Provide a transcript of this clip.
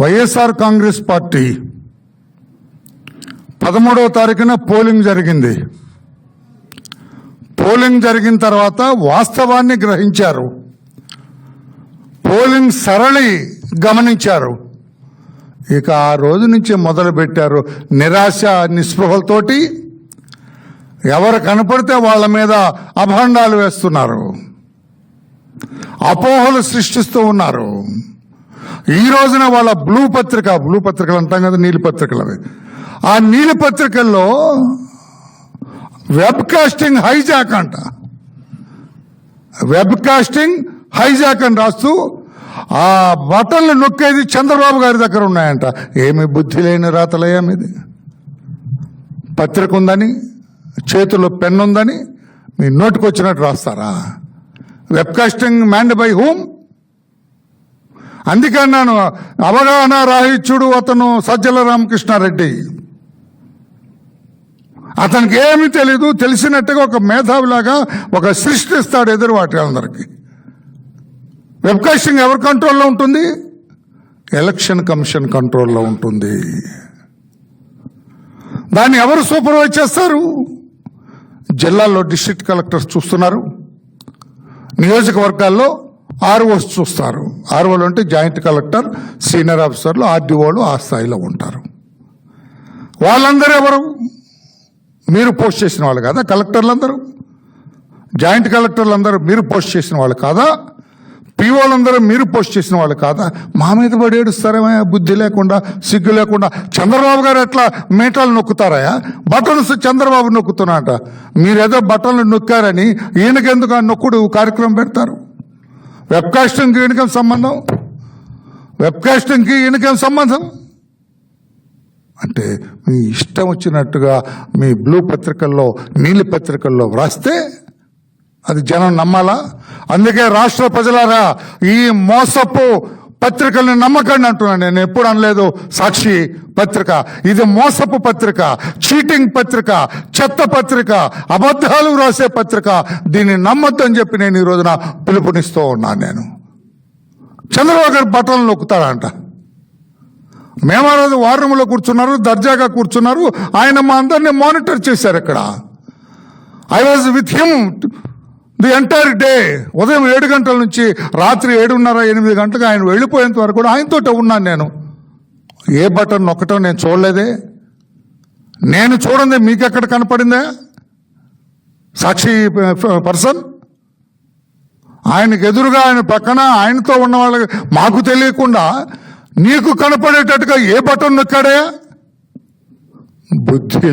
YSR Congress party పదమూడవ తారీఖున polling జరిగింది. పోలింగ్ జరిగిన తర్వాత వాస్తవాన్ని గ్రహించారు. పోలింగ్ సరళి గమనించారు. ఇక ఆ రోజు నుంచి మొదలుపెట్టారు నిరాశ నిస్పృహలతోటి. ఎవరు కనపడితే వాళ్ళ మీద అభాండాలు వేస్తున్నారు. అపోహలు సృష్టిస్తూ ఉన్నారు. ఈ రోజున వాళ్ళ బ్లూ పత్రిక బ్లూ పత్రికలు అంటాం కదా నీలి పత్రికలు అవి ఆ నీలి పత్రికల్లో వెబ్ కాస్టింగ్ హైజాక్ అంట. వెబ్ కాస్టింగ్ హైజాక్ అని రాస్తూ ఆ బటన్లు నొక్కేది చంద్రబాబు గారి దగ్గర ఉన్నాయంట. ఏమి బుద్ధి లేని రాతలయ్యా మీది. పత్రిక ఉందని చేతిలో పెన్ ఉందని మీ నోటికి వచ్చినట్టు రాస్తారా? Web casting manned by whom అందుకన్నాను అవగాహన రాహిత్యుడు అతను సజ్జల రామకృష్ణారెడ్డి. అతనికి ఏమీ తెలీదు తెలిసినట్టుగా ఒక మేధావిలాగా ఒక సృష్టిస్తాడు ఎదురు వాటి అందరికి వెబ్కాస్టింగ్ ఎవరి కంట్రోల్లో ఉంటుంది? ఎలక్షన్ కమిషన్ కంట్రోల్లో ఉంటుంది. దాన్ని ఎవరు సూపర్వైజ్ చేస్తారు? జిల్లాల్లో డిస్ట్రిక్ట్ కలెక్టర్స్ చూస్తున్నారు. నియోజకవర్గాల్లో ఆర్ఓస్ చూస్తారు. ఆర్ఓలు అంటే జాయింట్ కలెక్టర్ సీనియర్ ఆఫీసర్లు ఆర్డీఓలు ఆ స్థాయిలో ఉంటారు. వాళ్ళందరూ ఎవరు? మీరు పోస్ట్ చేసిన వాళ్ళు కాదా? కలెక్టర్లందరూ? జాయింట్ కలెక్టర్లందరూ మీరు పోస్ట్ చేసిన వాళ్ళు కాదా? పీఓలందరూ మీరు పోస్ట్ చేసిన వాళ్ళు కాదా? మా మీద పడి ఏడుస్తారేమయ్యా బుద్ధి లేకుండా సిగ్గు లేకుండా. చంద్రబాబు గారు ఎట్లా మీటలు నొక్కుతారాయా? బటన్స్ చంద్రబాబు నొక్కుతున్నాట మీరేదో బటన్లు నొక్కారని ఈయనకెందుకు ఆ నొక్కుడు కార్యక్రమం పెడతారు? వెబ్కాస్టింగ్కి ఈయనకేం సంబంధం? వెబ్కాస్టింగ్కి ఈయనకేం సంబంధం? అంటే మీ ఇష్టం వచ్చినట్టుగా మీ బ్లూ పత్రికల్లో నీలి పత్రికల్లో వ్రాస్తే అది జనం నమ్మాలా? అందుకే రాష్ట్ర ప్రజలారా ఈ మోసపు పత్రికల్ని నమ్మకండి అంటున్నాను నేను. ఎప్పుడు అనలేదు. సాక్షి పత్రిక. ఇది మోసపు పత్రిక. చీటింగ్ పత్రిక. చెత్త పత్రిక. అబద్ధాలు రాసే పత్రిక. దీన్ని నమ్మొద్దని చెప్పి నేను ఈ రోజున పిలుపునిస్తూ ఉన్నాను నేను. చంద్రబాబు గారు బట్టలు నొక్కుతాడంట మేము ఆ రోజు కూర్చున్నారు దర్జాగా కూర్చున్నారు. ఆయన మా అందరినీ మానిటర్ చేశారు ఇక్కడ. I was with him the entire day ఉదయం ఏడు గంటల నుంచి రాత్రి ఏడున్నర ఎనిమిది గంటలకు ఆయన వెళ్ళిపోయేంత వరకు కూడా ఆయనతో ఉన్నాను నేను. ఏ బటన్ నొక్కటం నేను చూడలేదే. నేను చూడండి మీకు ఎక్కడ కనపడిందే? సాక్షి పర్సన్? ఆయనకు ఎదురుగా ఆయన పక్కన ఆయనతో ఉన్న వాళ్ళకి మాకు తెలియకుండా నీకు కనపడేటట్టుగా ఏ బటన్ నొక్కాడే? బుద్ధి